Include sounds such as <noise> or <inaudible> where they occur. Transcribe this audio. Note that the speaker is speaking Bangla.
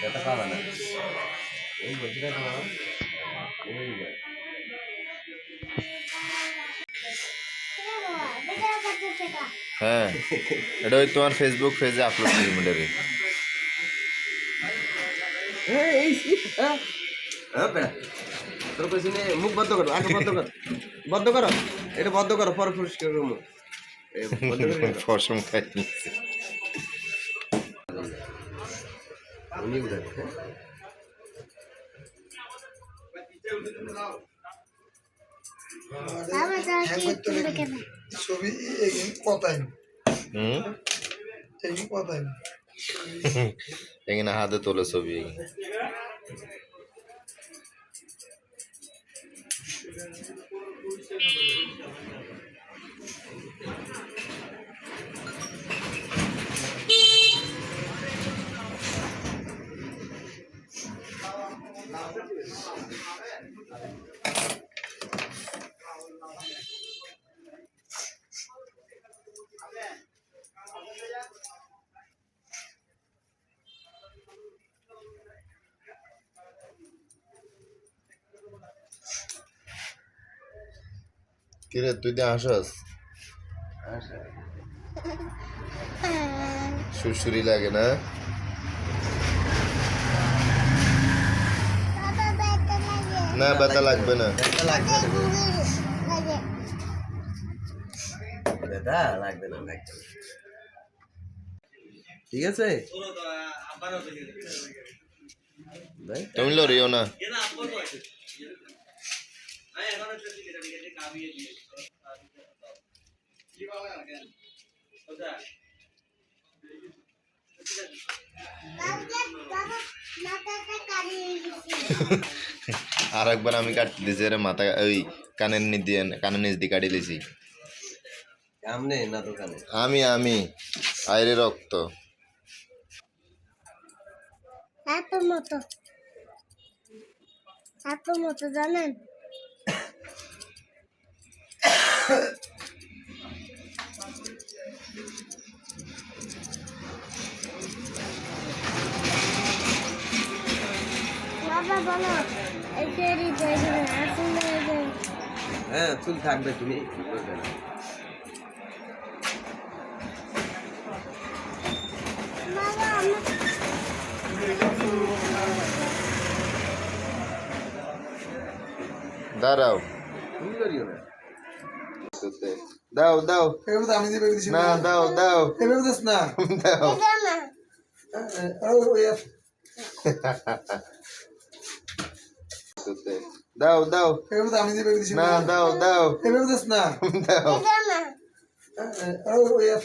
ব্যথা পাবে না এই বলছিটা তোমার এই যে। হ্যাঁ এটা ওই তোমার ফেসবুক পেজে আপলোড করি এই, হ্যাঁ। মুখ বন্ধ করো আগে বন্ধ করো। বন্ধ করো এটা বন্ধ করো পরে পরিষ্কার করো ফসম খাই? ছবি কথাই কথাই এখানে হাতে তোলে ছবি কিরে তুই দিয়ে আসস সুরসুরি লাগে না? না ব্যথা লাগবে না। ব্যথা লাগবে না। ব্যথা লাগবে না লাগবে না। ঠিক আছে? তুমি লড়িও না। আর একবার আমি কাটি দিয়েছি রে মাথা ওই কানের নিচ দিয়ে কানের নিচ দিয়ে কাটি দিয়েছি না আমি আমি। আইরে রক্ত। এত মতো। এত মতো জানেন? হ্যাঁ চুল থাকবে তুমি দাঁড়াও। দাও দাও। আমি না দাও দাও। না। দাও। <laughs> দাও দাও। এভাবে তো আমি ভেবে দিছি না দাও দাও। এভাবে দিস না দাও। না। ও ওই <laughs>